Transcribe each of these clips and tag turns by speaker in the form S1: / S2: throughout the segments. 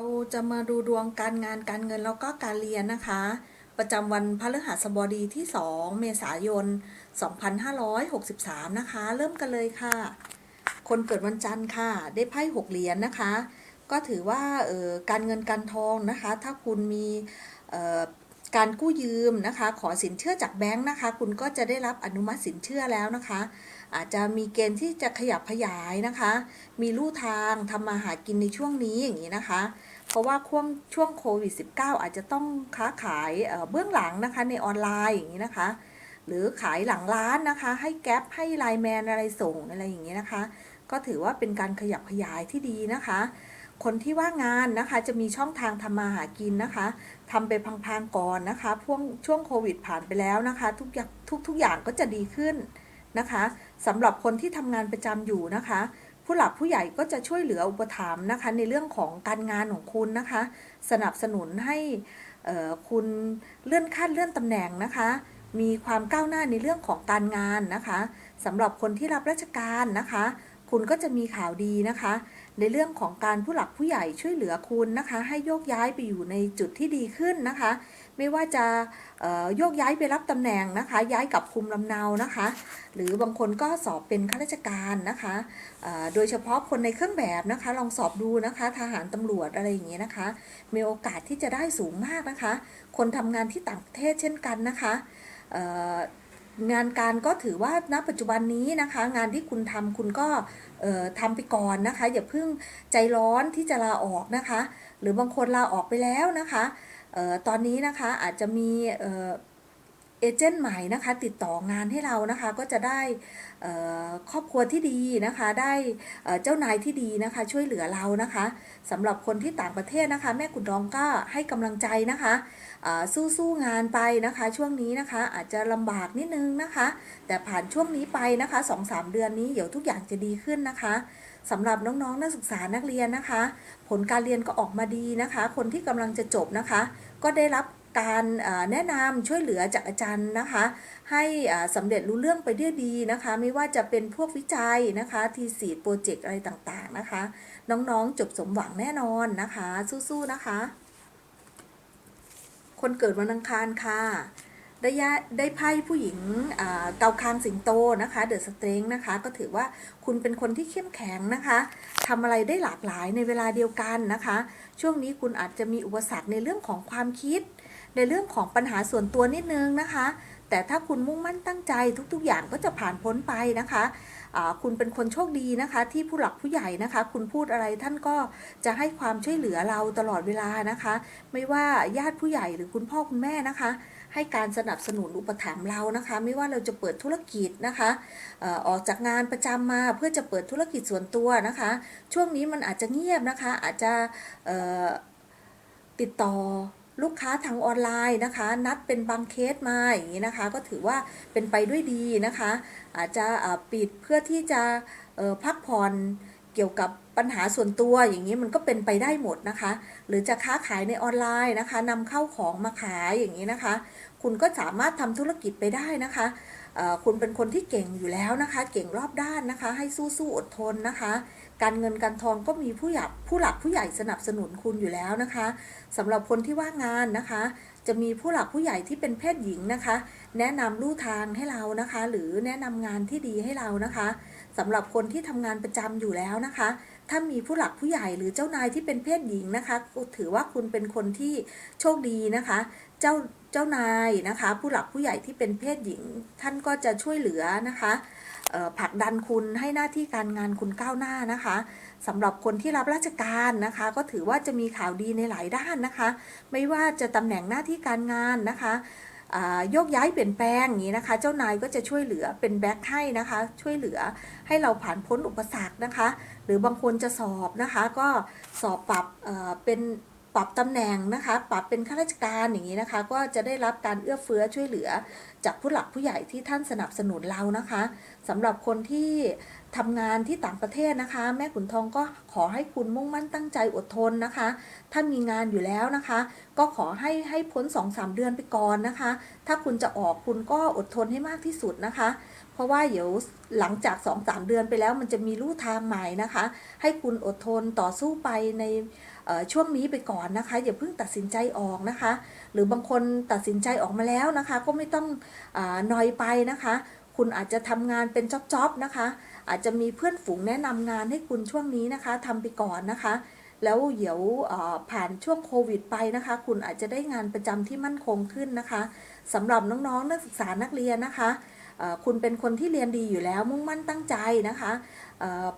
S1: เราจะมาดูดวงการงานการเงินแล้วก็การเรียนนะคะ ประจำวันพฤหัสบดีที่ 2 เมษายน 2563 นะคะ เริ่มกันเลยค่ะ คนเกิดวันจันทร์ค่ะ ได้ไพ่หกเหรียญนะคะ ก็ถือว่าเอ่อการเงินการทองนะคะ ถ้าคุณมีเอ่อการกู้ยืมนะคะ ขอสินเชื่อจากแบงค์นะคะ คุณก็จะได้รับอนุมัติสินเชื่อแล้วนะคะ อาจจะมีเกณฑ์ที่จะขยับขยายนะคะ มีลู่ทางทำมาหากินในช่วงนี้อย่างนี้นะคะ เพราะว่าช่วงช่วงโควิด -19 อาจจะต้องค้าขายเบื้องหลังนะคะในออนไลน์อย่างนี้นะคะ หรือขายหลังร้านนะคะ ให้แก๊ปให้ไลน์แมนอะไรส่งอะไรอย่างนี้นะคะ ก็ถือว่าเป็นการขยับขยายที่ดีนะคะ คนที่ว่างงานนะคะจะมีช่องทางทำมาหากินนะคะทำไปพังๆก่อนนะคะพ่วงช่วงโควิดผ่านไปแล้วนะคะ ทุกอย่างทุกทุกอย่างก็จะดีขึ้นนะคะสำหรับคนที่ทำงานประจำอยู่นะคะ ผู้หลักผู้ใหญ่ก็จะช่วยเหลืออุปถัมภ์นะคะ ในเรื่องของการงานของคุณนะคะ สนับสนุนให้คุณเลื่อนขั้นเลื่อนตำแหน่งนะคะ มีความก้าวหน้าในเรื่องของการงานนะคะสำหรับคนที่รับราชการนะคะ คุณก็จะมีข่าวดีนะคะ ในเรื่องของการผู้หลักผู้ใหญ่ช่วยเหลือคุณนะคะ ให้โยกย้ายไปอยู่ในจุดที่ดีขึ้นนะคะ ไม่ว่าจะโยกย้ายไปรับตำแหน่งนะคะ ย้ายกลับภูมิลำเนานะคะ หรือบางคนก็สอบเป็นข้าราชการนะคะโดยเฉพาะคนในเครื่องแบบนะคะ ลองสอบดูนะคะ ทหารตำรวจอะไรอย่างเงี้ยนะคะ มีโอกาสที่จะได้สูงมากนะคะ คนทำงานที่ต่างประเทศเช่นกันนะคะงานการก็ถือว่าณปัจจุบันนี้นะคะ งานที่คุณทำคุณก็เอ่อทำไปก่อนนะคะ อย่าเพิ่งใจร้อนที่จะลาออกนะคะ หรือบางคนลาออกไปแล้วนะคะ ตอนนี้นะคะอาจจะมีเอเจนต์ใหม่นะคะติดต่องานให้เรานะคะก็จะได้ครอบครัวที่ดีนะคะ ได้เจ้านายที่ดีนะคะ ช่วยเหลือเรานะคะสำหรับคนที่ต่างประเทศนะคะ แม่กุดดองก็ให้กำลังใจนะคะอ่าสู้ๆงานไปนะคะ ช่วงนี้นะคะอาจจะลำบากนิดนึงนะคะ แต่ผ่านช่วงนี้ไปนะคะ2-3 เดือนนี้เดี๋ยวทุกอย่างจะดีขึ้นนะคะ สำหรับน้องๆ นักศึกษานักเรียนนะคะ ผลการเรียนก็ออกมาดีนะคะ คนที่กำลังจะจบนะคะ ก็ได้รับการแนะนำช่วยเหลือจากอาจารย์นะคะ ให้สำเร็จรู้เรื่องไปได้ดีนะคะ ไม่ว่าจะเป็นพวกวิจัยนะคะทีสีโปรเจกต์อะไรต่างๆนะคะ น้องๆจบสมหวังแน่นอนนะคะ สู้ๆนะคะ คนเกิดวันอังคารค่ะ ได้ยะได้ไพ่ผู้หญิงเกาคางสิงโตนะคะเดอะสเตรงนะคะก็ถือว่าคุณเป็นคนที่เข้มแข็งนะคะทำอะไรได้หลากหลายในเวลาเดียวกันนะคะ ช่วงนี้คุณอาจจะมีอุปสรรคในเรื่องของความคิด ในเรื่องของปัญหาส่วนตัวนิดนึงนะคะ แต่ถ้าคุณมุ่งมั่นตั้งใจทุกๆ อย่างก็จะผ่านพ้นไปนะคะคุณเป็นคนโชคดีนะคะ ที่ผู้หลักผู้ใหญ่นะคะ คุณพูดอะไรท่านก็จะให้ความช่วยเหลือเราตลอดเวลานะคะ ไม่ว่าญาติผู้ใหญ่หรือคุณพ่อคุณแม่นะคะ ให้การสนับสนุนอุปถัมภ์เรานะคะ ไม่ว่าเราจะเปิดธุรกิจนะคะออกจากงานประจำมาเพื่อจะเปิดธุรกิจส่วนตัวนะคะ ช่วงนี้มันอาจจะเงียบนะคะ อาจจะติดต่อลูกค้าทางออนไลน์นะคะ นัดเป็นบางเคสมาอย่างนี้นะคะ ก็ถือว่าเป็นไปด้วยดีนะคะ อาจจะปิดเพื่อที่จะพักผ่อนเกี่ยวกับปัญหาส่วนตัวอย่างนี้มันก็เป็นไปได้หมดนะคะ หรือจะค้าขายในออนไลน์นะคะนำเข้าของมาขายอย่างนี้นะคะ คุณก็สามารถทำธุรกิจไปได้นะคะ คุณเป็นคนที่เก่งอยู่แล้วนะคะ เก่งรอบด้านนะคะ ให้สู้สู้อดทนนะคะ การเงินการทองก็มีผู้ใหญ่ผู้หลักผู้ใหญ่สนับสนุนคุณอยู่แล้วนะคะสำหรับคนที่ว่างงานนะคะ จะมีผู้หลักผู้ใหญ่ที่เป็นเพศหญิงนะคะ แนะนำลู่ทางให้เรานะคะ หรือแนะนำงานที่ดีให้เรานะคะสำหรับคนที่ทำงานประจำอยู่แล้วนะคะถ้ามีผู้หลักผู้ใหญ่หรือเจ้านายที่เป็นเพศหญิงนะคะก็ถือว่าคุณเป็นคนที่โชคดีนะคะ เจ้าเจ้านายนะคะ ผู้หลักผู้ใหญ่ที่เป็นเพศหญิง ท่านก็จะช่วยเหลือนะคะผลักดันคุณให้หน้าที่การงานคุณก้าวหน้านะคะสำหรับคนที่รับราชการนะคะ ก็ถือว่าจะมีข่าวดีในหลายด้านนะคะ ไม่ว่าจะตำแหน่งหน้าที่การงานนะคะโยกย้ายเปลี่ยนแปลงอย่างนี้นะคะ เจ้านายก็จะช่วยเหลือเป็นแบ็คให้นะคะ ช่วยเหลือให้เราผ่านพ้นอุปสรรคนะคะ หรือบางคนจะสอบนะคะ ก็สอบปรับเป็น ปรับตำแหน่งนะคะ ปรับเป็นข้าราชการอย่างนี้นะคะ ก็จะได้รับการเอื้อเฟื้อช่วยเหลือ จากผู้หลักผู้ใหญ่ที่ท่านสนับสนุนเรานะคะสำหรับคนที่ทำงานที่ต่างประเทศนะคะ แม่ขุนทองก็ขอให้คุณมุ่งมั่นตั้งใจอดทนนะคะ ถ้ามีงานอยู่แล้วนะคะ ก็ขอให้ให้พ้น2-3เดือนไปก่อนนะคะ ถ้าคุณจะออกคุณก็อดทนให้มากที่สุดนะคะ ราะว่าเดี๋ยวหลังจาก 2-3 เดือนไปแล้ว มันจะมีลู่ทางใหม่นะคะ ให้คุณอดทนต่อสู้ไปในช่วงนี้ไปก่อนนะคะ อย่าเพิ่งตัดสินใจออกนะคะ หรือบางคนตัดสินใจออกมาแล้วนะคะ ก็ไม่ต้องอนอยไปนะคะ คุณอาจจะทำงานเป็นจ็อบๆนะคะ อาจจะมีเพื่อนฝูงแนะนำงานให้คุณช่วงนี้นะคะทำไปก่อนนะคะแล้วเดี๋ยวผ่านช่วงโควิดไปนะคะ คุณอาจจะได้งานประจำที่มั่นคงขึ้นนะคะสำหรับน้องๆนักศึกษานักเรียนนะคะ คุณเป็นคนที่เรียนดีอยู่แล้วมุ่งมั่นตั้งใจนะคะ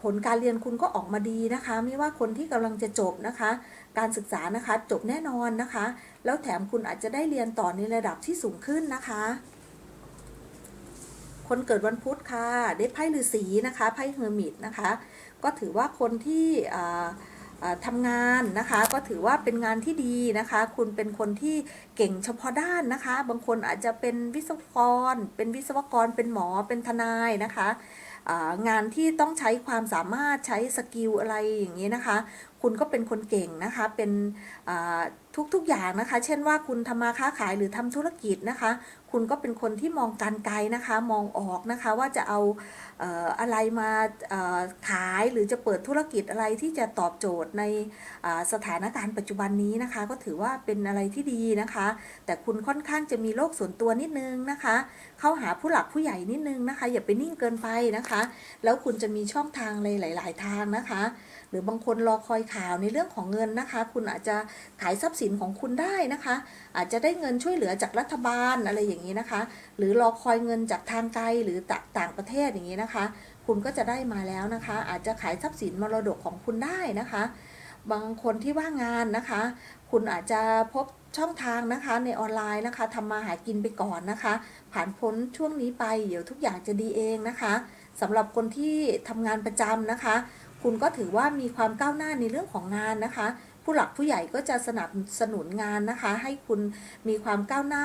S1: ผลการเรียนคุณก็ออกมาดีนะคะ ไม่ว่าคนที่กำลังจะจบนะคะ การศึกษานะคะจบแน่นอนนะคะ แล้วแถมคุณอาจจะได้เรียนต่อในระดับที่สูงขึ้นนะคะ คนเกิดวันพุธค่ะ ได้ไพ่ฤาษีนะคะไพ่เฮอร์มิตนะคะ ก็ถือว่าคนที่ ทำงานนะคะ ก็ถือว่าเป็นงานที่ดีนะคะ คุณเป็นคนที่เก่งเฉพาะด้านนะคะ บางคนอาจจะเป็นวิศวกร เป็นวิศวกร เป็นหมอเป็นทนายนะคะงานที่ต้องใช้ความสามารถใช้สกิลอะไรอย่างนี้นะคะ คุณก็เป็นคนเก่งนะคะ เป็นทุกๆอย่างนะคะ เช่นว่าคุณทำมาค้าขายหรือทำธุรกิจนะคะ คุณก็เป็นคนที่มองการไกลนะคะ มองออกนะคะว่าจะเอาอะไรมาขายหรือจะเปิดธุรกิจอะไรที่จะตอบโจทย์ในสถานการณ์ปัจจุบันนี้นะคะ ก็ถือว่าเป็นอะไรที่ดีนะคะ แต่คุณค่อนข้างจะมีโลกส่วนตัวนิดนึงนะคะ เข้าหาผู้หลักผู้ใหญ่นิดนึงนะคะ อย่าไปนิ่งเกินไปนะคะ แล้วคุณจะมีช่องทางเลยหลาย ๆ ทางนะคะ หรือบางคนรอคอยข่าวในเรื่องของเงินนะคะ คุณอาจจะขายทรัพย์สินของคุณได้นะคะ อาจจะได้เงินช่วยเหลือจากรัฐบาลอะไรอย่างนี้นะคะ หรือรอคอยเงินจากทางไกลหรือต่างประเทศอย่างนี้นะคะ คุณก็จะได้มาแล้วนะคะ อาจจะขายทรัพย์สินมรดกของคุณได้นะคะ บางคนที่ว่างงานนะคะ คุณอาจจะพบช่องทางนะคะในออนไลน์นะคะทำมาหากินไปก่อนนะคะ ผ่านพ้นช่วงนี้ไปเดี๋ยวทุกอย่างจะดีเองนะคะสำหรับคนที่ทำงานประจำนะคะ คุณก็ถือว่ามีความก้าวหน้าในเรื่องของงานนะคะ ผู้หลักผู้ใหญ่ก็จะสนับสนุนงานนะคะ ให้คุณมีความก้าวหน้า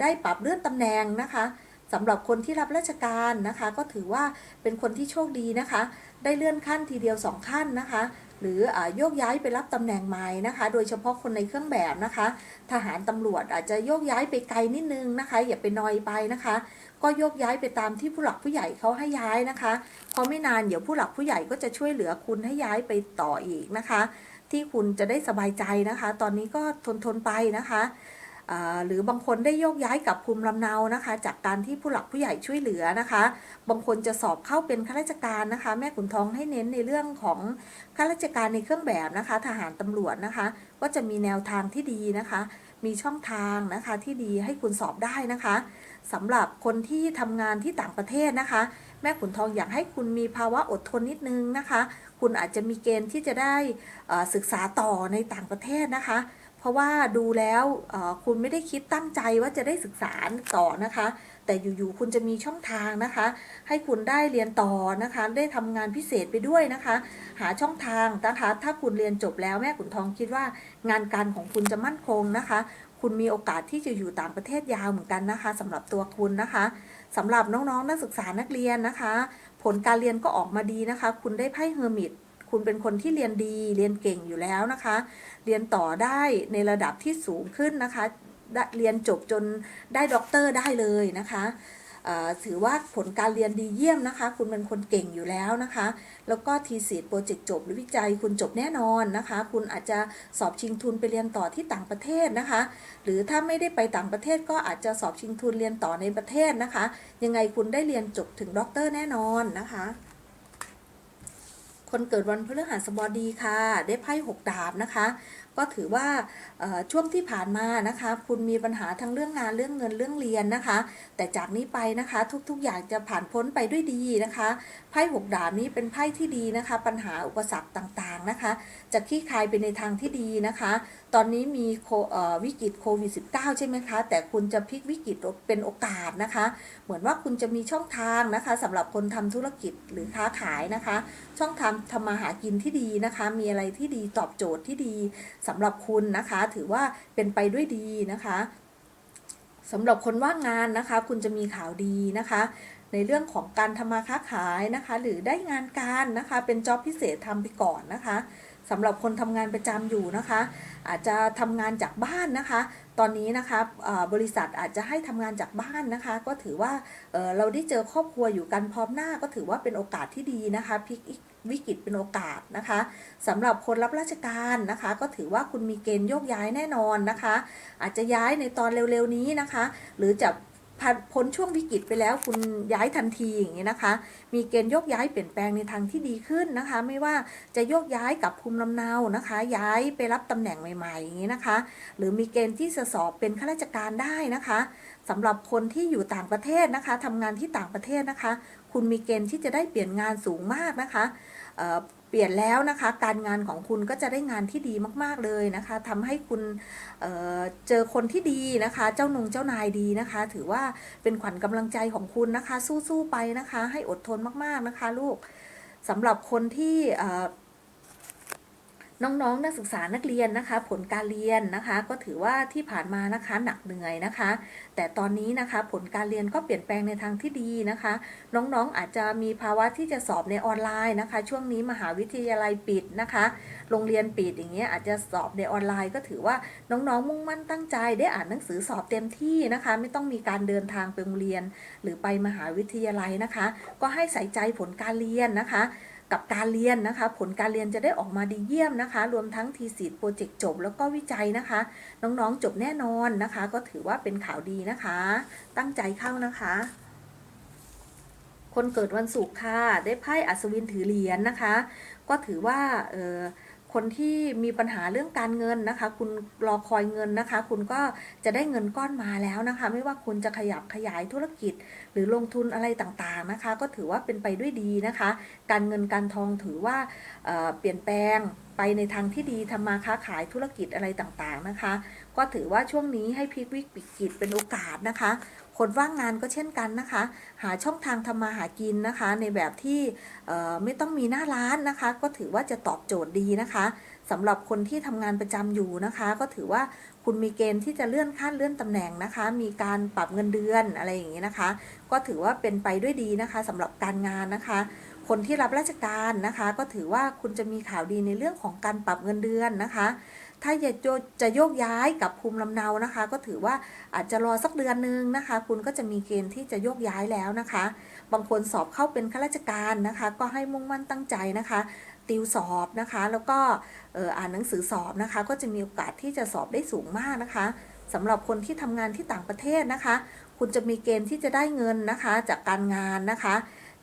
S1: ได้ปรับเลื่อนตำแหน่งนะคะสำหรับคนที่รับราชการนะคะ ก็ถือว่าเป็นคนที่โชคดีนะคะ ได้เลื่อนขั้นทีเดียวสองขั้นนะคะ หรืออโยกย้ายไปรับตำแหน่งใหม่นะคะ โดยเฉพาะคนในเครื่องแบบนะคะ ทหารตำรวจอาจจะโยกย้ายไปไกลนิดนึงนะคะ อย่าไปนอยไปนะคะ ก็โยกย้ายไปตามที่ผู้หลักผู้ใหญ่เขาให้ย้ายนะคะ พอไม่นานเดี๋ยวผู้หลักผู้ใหญ่ก็จะช่วยเหลือคุณให้ย้ายไปต่ออีกนะคะ ที่คุณจะได้สบายใจนะคะ ตอนนี้ก็ทนทนไปนะคะหรือบางคนได้โยกย้ายกลับภูมิลำเนานะคะ จากการที่ผู้หลักผู้ใหญ่ช่วยเหลือนะคะ บางคนจะสอบเข้าเป็นข้าราชการนะคะ แม่ขุนทองให้เน้นในเรื่องของข้าราชการในเครื่องแบบนะคะ ทหารตำรวจนะคะ ก็จะมีแนวทางที่ดีนะคะ มีช่องทางนะคะที่ดีให้คุณสอบได้นะคะ สำหรับคนที่ทำงานที่ต่างประเทศนะคะ แม่ขุนทองอยากให้คุณมีภาวะอดทนนิดนึงนะคะ คุณอาจจะมีเกณฑ์ที่จะได้ศึกษาต่อในต่างประเทศนะคะ เพราะว่าดูแล้วคุณไม่ได้คิดตั้งใจว่าจะได้ศึกษาต่อนะคะ แต่อยู่ๆคุณจะมีช่องทางนะคะ ให้คุณได้เรียนต่อนะคะ ได้ทำงานพิเศษไปด้วยนะคะ หาช่องทางนะคะ ถ้าคุณเรียนจบแล้วแม่ขุนทองคิดว่างานการของคุณจะมั่นคงนะคะ คุณมีโอกาสที่จะอยู่ต่างประเทศยาวเหมือนกันนะคะสำหรับตัวคุณนะคะสำหรับน้องๆ นักศึกษานักเรียนนะคะ ผลการเรียนก็ออกมาดีนะคะ คุณได้ไพ่เฮอร์มิตคุณเป็นคนที่เรียนดีเรียนเก่งอยู่แล้วนะคะ เรียนต่อได้ในระดับที่สูงขึ้นนะคะเรียนจบจนได้ด็อกเตอร์ได้เลยนะคะ ถือว่าผลการเรียนดีเยี่ยมนะคะ คุณเป็นคนเก่งอยู่แล้วนะคะ แล้วก็ทีสีโปรเจกต์จบหรือวิจัยคุณจบแน่นอนนะคะ คุณอาจจะสอบชิงทุนไปเรียนต่อที่ต่างประเทศนะคะ หรือถ้าไม่ได้ไปต่างประเทศก็อาจจะสอบชิงทุนเรียนต่อในประเทศนะคะ ยังไงคุณได้เรียนจบถึงด็อกเตอร์แน่นอนนะคะคนเกิดวันพฤหัสบดีค่ะ ได้ไพ่หกดาบนะคะ ก็ถือว่าช่วงที่ผ่านมานะคะ คุณมีปัญหาทั้งเรื่องงานเรื่องเงินเรื่องเรียนนะคะ แต่จากนี้ไปนะคะ ทุกๆอย่างจะผ่านพ้นไปด้วยดีนะคะ พ่หกดาบนี้เป็นไพ่ที่ดีนะคะ ปัญหาอุปสรรคต่างๆนะคะ จะคลี่คลายไปในทางที่ดีนะคะ ตอนนี้มีวิกฤตโควิด -19 ใช่ไหมคะ แต่คุณจะพลิกวิกฤตเป็นโอกาสนะคะ เหมือนว่าคุณจะมีช่องทางนะคะสำหรับคนทำธุรกิจหรือค้าขายนะคะ ช่องทางทำมาหากินที่ดีนะคะ มีอะไรที่ดีตอบโจทย์ที่ดีสำหรับคุณนะคะ ถือว่าเป็นไปด้วยดีนะคะสำหรับคนว่างงานนะคะ คุณจะมีข่าวดีนะคะ ในเรื่องของการทำมาค้าขายนะคะ หรือได้งานการนะคะ เป็นจ็อบพิเศษทำไปก่อนนะคะสำหรับคนทำงานประจำอยู่นะคะ อาจจะทำงานจากบ้านนะคะ ตอนนี้นะคะบริษัทอาจจะให้ทำงานจากบ้านนะคะ ก็ถือว่าเเราได้เจอครอบครัวอยู่กันพร้อมหน้าก็ถือว่าเป็นโอกาสที่ดีนะคะพลิกอีกวิกฤตเป็นโอกาสนะคะสำหรับคนรับราชการนะคะ ก็ถือว่าคุณมีเกณฑ์โยกย้ายแน่นอนนะคะ อาจจะย้ายในตอนเร็วๆนี้นะคะ หรือจะ ผ่านพ้นช่วงวิกฤตไปแล้วคุณย้ายทันทีอย่างนี้นะคะ มีเกณฑ์โยกย้ายเปลี่ยนแปลงในทางที่ดีขึ้นนะคะ ไม่ว่าจะโยกย้ายกับภูมิลำเนานะคะ ย้ายไปรับตำแหน่งใหม่ๆอย่างนี้นะคะ หรือมีเกณฑ์ที่จะสอบเป็นข้าราชการได้นะคะสำหรับคนที่อยู่ต่างประเทศนะคะทำงานที่ต่างประเทศนะคะ คุณมีเกณฑ์ที่จะได้เปลี่ยนงานสูงมากนะคะเเปลี่ยนแล้วนะคะ การงานของคุณก็จะได้งานที่ดีมาก ๆเลยนะคะทำให้คุณเเจอคนที่ดีนะคะ เจ้านงเจ้านายดีนะคะ ถือว่าเป็นขวัญกำลังใจของคุณนะคะ สู้ๆไปนะคะ ให้อดทนมากๆนะคะ ลูกสำหรับคนที่ น้องๆ นักศึกษานักเรียนนะคะ ผลการเรียนนะคะ ก็ถือว่าที่ผ่านมานะคะหนักเหนื่อยนะคะ แต่ตอนนี้นะคะผลการเรียนก็เปลี่ยนแปลงในทางที่ดีนะคะ น้องๆอาจจะมีภาวะที่จะสอบในออนไลน์นะคะ ช่วงนี้มหาวิทยาลัยปิดนะคะ โรงเรียนปิดอย่างเงี้ยอาจจะสอบในออนไลน์ ก็ถือว่าน้องๆ มุ่งมั่นตั้งใจได้อ่านหนังสือสอบเต็มที่นะคะ ไม่ต้องมีการเดินทางไปโรงเรียน หรือไปมหาวิทยาลัยนะคะ ก็ให้ใส่ใจผลการเรียนนะคะ กับการเรียนนะคะ ผลการเรียนจะได้ออกมาดีเยี่ยมนะคะ รวมทั้งทีสีโปรเจกต์จบแล้วก็วิจัยนะคะ น้องๆจบแน่นอนนะคะ ก็ถือว่าเป็นข่าวดีนะคะ ตั้งใจเข้านะคะ คนเกิดวันศุกร์ค่ะ ได้ไพ่อัศวินถือเหรียญนะคะ ก็ถือว่าเออ คนที่มีปัญหาเรื่องการเงินนะคะ คุณรอคอยเงินนะคะ คุณก็จะได้เงินก้อนมาแล้วนะคะ ไม่ว่าคุณจะขยับขยายธุรกิจ หรือลงทุนอะไรต่างๆนะคะ ก็ถือว่าเป็นไปด้วยดีนะคะ การเงินการทองถือว่าเเปลี่ยนแปลงไปในทางที่ดีทำมาค้าขายธุรกิจอะไรต่างๆนะคะ ก็ถือว่าช่วงนี้ให้พลิกวิกฤตเป็นโอกาสนะคะ คนว่างงานก็เช่นกันนะคะ หาช่องทางทำมาหากินนะคะ ในแบบที่ไม่ต้องมีหน้าร้านนะคะ ก็ถือว่าจะตอบโจทย์ดีนะคะสำหรับคนที่ทำงานประจำอยู่นะคะ ก็ถือว่าคุณมีเกณฑ์ที่จะเลื่อนขั้นเลื่อนตำแหน่งนะคะ มีการปรับเงินเดือนอะไรอย่างนี้นะคะ ก็ถือว่าเป็นไปด้วยดีนะคะสำหรับการงานนะคะ คนที่รับราชการนะคะ ก็ถือว่าคุณจะมีข่าวดีในเรื่องของการปรับเงินเดือนนะคะ ถ้าจะโยจะโยกย้ายกับภูมิลำเนานะคะ ก็ถือว่าอาจจะรอสักเดือนนึงนะคะ คุณก็จะมีเกณฑ์ที่จะโยกย้ายแล้วนะคะ บางคนสอบเข้าเป็นข้าราชการนะคะ ก็ให้มุ่งมั่นตั้งใจนะคะ ติวสอบนะคะ แล้วก็อ่านหนังสือสอบนะคะ ก็จะมีโอกาสที่จะสอบได้สูงมากนะคะสำหรับคนที่ทำงานที่ต่างประเทศนะคะ คุณจะมีเกณฑ์ที่จะได้เงินนะคะ จากการงานนะคะ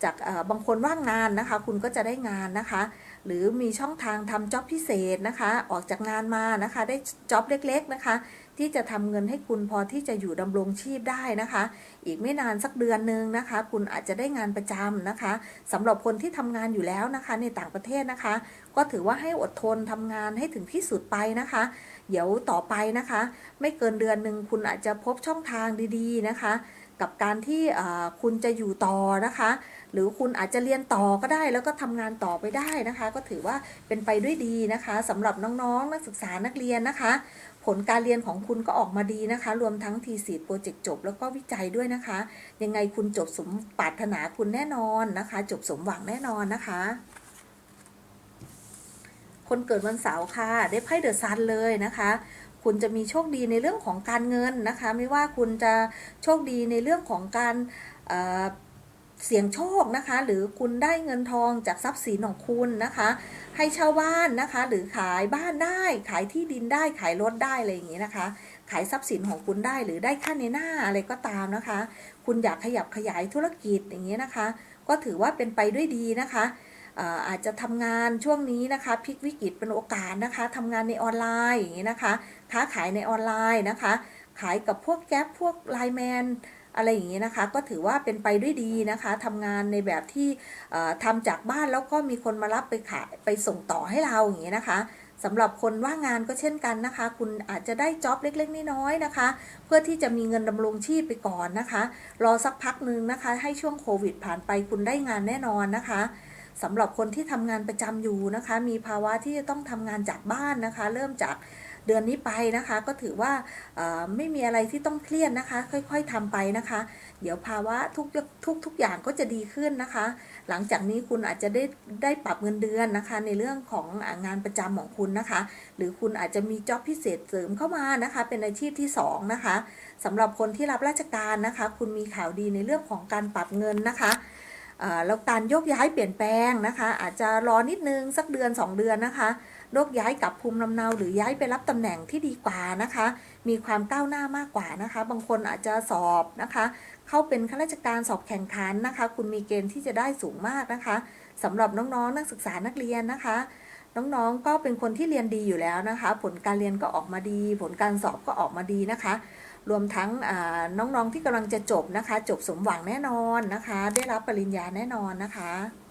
S1: จากบางคนว่างงานนะคะ คุณก็จะได้งานนะคะ หรือมีช่องทางทำจ็อบพิเศษนะคะ ออกจากงานมานะคะ ได้จ็อบเล็กๆนะคะ ที่จะทำเงินให้คุณพอที่จะอยู่ดำรงชีพได้นะคะ อีกไม่นานสักเดือนหนึ่งนะคะ คุณอาจจะได้งานประจำนะคะสำหรับคนที่ทำงานอยู่แล้วนะคะ ในต่างประเทศนะคะ ก็ถือว่าให้อดทนทำงานให้ถึงที่สุดไปนะคะ เดี๋ยวต่อไปนะคะ ไม่เกินเดือนหนึ่งคุณอาจจะพบช่องทางดี ๆนะคะ กับการที่คุณจะอยู่ต่อนะคะ หรือคุณอาจจะเรียนต่อก็ได้ แล้วก็ทำงานต่อไปได้นะคะ ก็ถือว่าเป็นไปด้วยดีนะคะสำหรับน้องๆ นักศึกษานักเรียนนะคะ ผลการเรียนของคุณก็ออกมาดีนะคะ รวมทั้งทีสีโปรเจกต์จบ แล้วก็วิจัยด้วยนะคะ ยังไงคุณจบสมปรารถนาคุณแน่นอนนะคะ จบสมหวังแน่นอนนะคะคนเกิดวันเสาร์ค่ะ ได้ไพ่เดอะซันเลยนะคะ คุณจะมีโชคดีในเรื่องของการเงินนะคะ ไม่ว่าคุณจะโชคดีในเรื่องของการเเสี่ยงโชคนะคะ หรือคุณได้เงินทองจากทรัพย์สินของคุณนะคะ ให้เช่าบ้านนะคะ หรือขายบ้านได้ ขายที่ดินได้ขายรถได้อะไรอย่างนี้นะคะ ขายทรัพย์สินของคุณได้หรือได้ค่าในหน้าอะไรก็ตามนะคะ คุณอยากขยับขยายธุรกิจอย่างนี้นะคะ ก็ถือว่าเป็นไปด้วยดีนะคะเอ่ออาจจะทำงานช่วงนี้นะคะพลิกวิกฤตเป็นโอกาสนะคะทำงานในออนไลน์อย่างนี้นะคะ ค้าขายในออนไลน์นะคะ ขายกับพวกแก๊ปพวกไลแมนอะไรอย่างนี้นะคะ ก็ถือว่าเป็นไปด้วยดีนะคะทำงานในแบบที่ทำจากบ้านแล้วก็มีคนมารับไปขายไปส่งต่อให้เราอย่างนี้นะคะสำหรับคนว่างงานก็เช่นกันนะคะ คุณอาจจะได้จ็อบเล็กๆน้อยๆนะคะ เพื่อที่จะมีเงินดำรงชีพไปก่อนนะคะ รอสักพักหนึ่งนะคะ ให้ช่วงโควิดผ่านไปคุณได้งานแน่นอนนะคะสำหรับคนที่ทำงานประจำอยู่นะคะ มีภาวะที่จะต้องทำงานจากบ้านนะคะ เริ่มจาก เดือนนี้ไปนะคะ ก็ถือว่าไม่มีอะไรที่ต้องเครียดนะคะ ค่อยๆทำไปนะคะ เดี๋ยวภาวะทุกทุกทุกอย่างก็จะดีขึ้นนะคะ หลังจากนี้คุณอาจจะได้ได้ปรับเงินเดือนนะคะ ในเรื่องของงานประจำของคุณนะคะ หรือคุณอาจจะมีจ็อบพิเศษเสริมเข้ามานะคะ เป็นอาชีพที่ 2 นะคะสำหรับคนที่รับราชการนะคะ คุณมีข่าวดีในเรื่องของการปรับเงินนะคะแล้วการโยกย้ายเปลี่ยนแปลงนะคะ อาจจะรอนิดนึงสักเดือน 2 เดือนนะคะ โยกย้ายกลับภูมิลำเนาหรือย้ายไปรับตำแหน่งที่ดีกว่านะคะ มีความก้าวหน้ามากกว่านะคะ บางคนอาจจะสอบนะคะ เข้าเป็นข้าราชการสอบแข่งขันนะคะ คุณมีเกณฑ์ที่จะได้สูงมากนะคะสำหรับน้องๆนักศึกษานักเรียนนะคะน้องๆ ก็เป็นคนที่เรียนดีอยู่แล้วนะคะ ผลการเรียนก็ออกมาดี ผลการสอบก็ออกมาดีนะคะ รวมทั้งน้องๆ ที่กำลังจะจบนะคะ จบสมหวังแน่นอนนะคะ ได้รับปริญญาแน่นอนนะคะ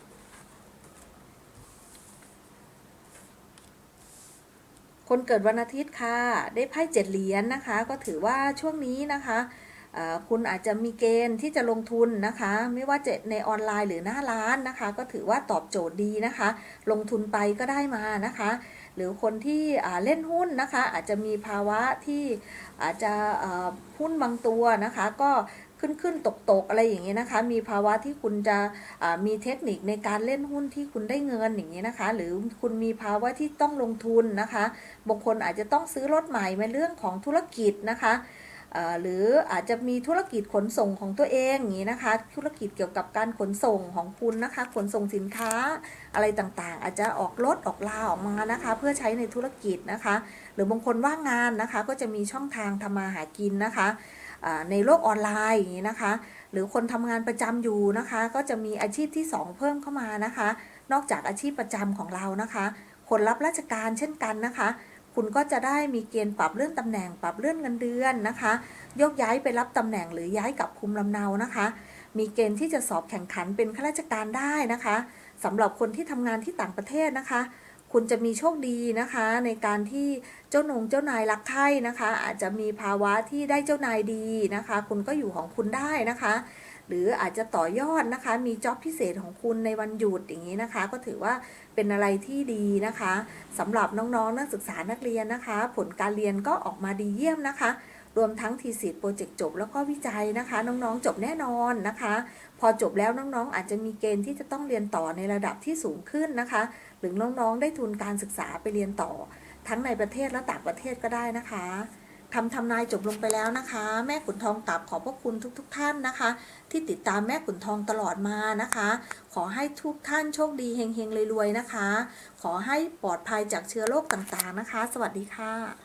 S1: คนเกิดวันอาทิตย์ค่ะ ได้ไพ่เจ็ดเหรียญนะคะ ก็ถือว่าช่วงนี้นะคะคุณอาจจะมีเกณฑ์ที่จะลงทุนนะคะ ไม่ว่าจะในออนไลน์หรือหน้าร้านนะคะ ก็ถือว่าตอบโจทย์ดีนะคะ ลงทุนไปก็ได้มานะคะ หรือคนที่เล่นหุ้นนะคะ อาจจะมีภาวะที่อาจจะหุ้นบางตัวนะคะ ก็ ขึ้นขึ้นตกตกอะไรอย่างเงี้นะคะ มีภาวะที่คุณจะมีเทคนิคในการเล่นหุ้นที่คุณได้เงินอย่างเงี้นะคะ หรือคุณมีภาวะที่ต้องลงทุนนะคะบางคนอาจจะต้องซื้อรถใหม่ในเรื่องของธุรกิจนะคะหรืออาจจะมีธุรกิจขนส่งของตัวเองอย่างนี้นะคะ ธุรกิจเกี่ยวกับการขนส่งของคุณนะคะ ขนส่งสินค้าอะไรต่างๆ อาจจะออกรถออกลาออกมานะคะ เพื่อใช้ในธุรกิจนะคะ หรือบางคนว่างงานนะคะ ก็จะมีช่องทางทำมาหากินนะคะ ในโลกออนไลน์อย่างนี้นะคะ หรือคนทำงานประจำอยู่นะคะ ก็จะมีอาชีพที่ 2 เพิ่มเข้ามานะคะ นอกจากอาชีพประจำของเรานะคะ คนรับราชการเช่นกันนะคะ คุณก็จะได้มีเกณฑ์ปรับเลื่อนตำแหน่ง ปรับเลื่อนเงินเดือนนะคะโยกย้ายไปรับตำแหน่งหรือย้ายกลับภูมิลำเนานะคะ มีเกณฑ์ที่จะสอบแข่งขันเป็นข้าราชการได้นะคะสำหรับคนที่ทำงานที่ต่างประเทศนะคะ คุณจะมีโชคดีนะคะ ในการที่เจ้านงเจ้านายรักใคร่นะคะ อาจจะมีภาวะที่ได้เจ้านายดีนะคะ คุณก็อยู่ของคุณได้นะคะ หรืออาจจะต่อยอดนะคะ มีจ็อบพิเศษของคุณในวันหยุดอย่างนี้นะคะ ก็ถือว่าเป็นอะไรที่ดีนะคะสำหรับน้องๆ นักศึกษานักเรียนนะคะ ผลการเรียนก็ออกมาดีเยี่ยมนะคะรวมทั้งทีสิทธ์โปรเจกต์จบแล้วก็วิจัยนะคะ น้องๆ จบแน่นอนนะคะ พอจบแล้วน้องๆ อาจจะมีเกณฑ์ที่จะต้องเรียนต่อในระดับที่สูงขึ้นนะคะ หรือน้องๆ ได้ทุนการศึกษาไปเรียนต่อ ทั้งในประเทศและต่างประเทศก็ได้นะคะทำทำนายจบลงไปแล้วนะคะ แม่ขุนทองกลับขอบพระคุณทุกๆท่านนะคะ ที่ติดตามแม่ขุนทองตลอดมานะคะ ขอให้ทุกท่านโชคดีเฮงๆรวยๆนะคะ ขอให้ปลอดภัยจากเชื้อโรคต่างๆนะคะ สวัสดีค่ะ